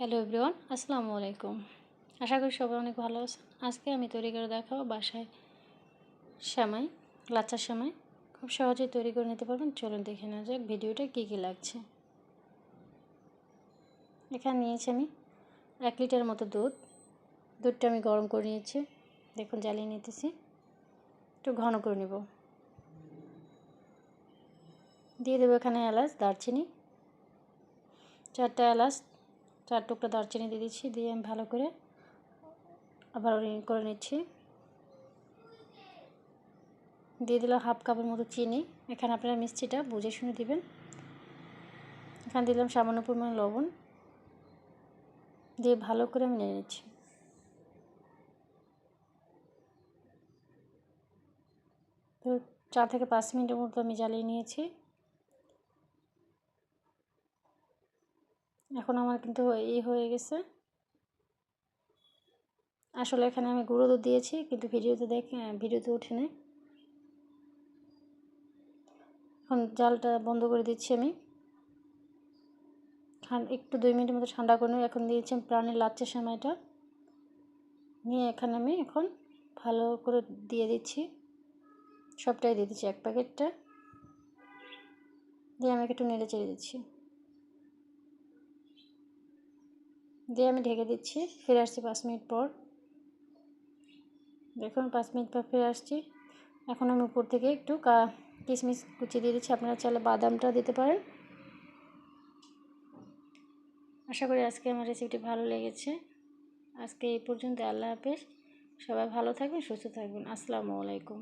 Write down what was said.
Hello everyone, আসসালামু আলাইকুম। আশা করি সবাই অনেক ভালো আছেন। আজকে আমি তৈরি করে দেখাবো বাসায় সেমাই লাচ্চার সেমাই। খুব সহজেই তৈরি করে নিতে পারবেন। চলুন দেখে নেওয়া যাক ভিডিওটা কী কী লাগছে। এখানে নিয়েছি আমি এক লিটার মতো দুধ। দুধটা আমি গরম করে নিয়েছি। দেখুন, জ্বালিয়ে নিতেছি। একটু ঘন করে নেব। দিয়ে দেবো এখানে এলাচ, দারচিনি। চারটা এলাচ চার টুকরা দারচিনি দিয়ে দিচ্ছি, দিয়ে আমি ভালো করে আবার করে নিচ্ছি। দিয়ে দিলাম হাফ কাপের মতো চিনি। এখানে আপনারা মিষ্টিটা বুঝে শুনে দিবেন। এখানে দিলাম সামান্য পরিমাণ লবণ। দিয়ে ভালো করে আমি নিয়ে নিচ্ছি। তো চার থেকে পাঁচ মিনিটের মতো আমি জ্বালিয়ে নিয়েছি। এখন আমার কিন্তু এই হয়ে গেছে। আসলে এখানে আমি গুঁড়ো দুধ দিয়েছি, কিন্তু ভিডিওতে দেখে ভিডিওতে উঠে নেই এখন জালটা বন্ধ করে দিচ্ছি আমি। একটু দুই মিনিটের মতো ঠান্ডা করে এখন দিয়েছি আমি প্রাণের লাচ্চা সময়টা নিয়ে এখানে আমি এখন ভালো করে দিয়ে দিচ্ছি। সবটাই দিয়ে দিচ্ছি, এক প্যাকেটটা। দিয়ে আমি একটু নেড়ে চেড়ে দিচ্ছি। দিয়ে আমি ঢেকে দিচ্ছি, ফিরে আসছি পাঁচ মিনিট পর। দেখুন, পাঁচ মিনিট পর ফিরে আসছি। এখন আমি উপর থেকে একটু কা, কিশমিশ কুচিয়ে দিয়ে দিচ্ছি। আপনারা চাইলে বাদামটা দিতে পারেন। আশা করি আজকে আমার রেসিপিটি ভালো লেগেছে। আজকে এই পর্যন্ত আল্লাহ হাফেজ। সবাই ভালো থাকবেন, সুস্থ থাকবেন। আসসালামু আলাইকুম।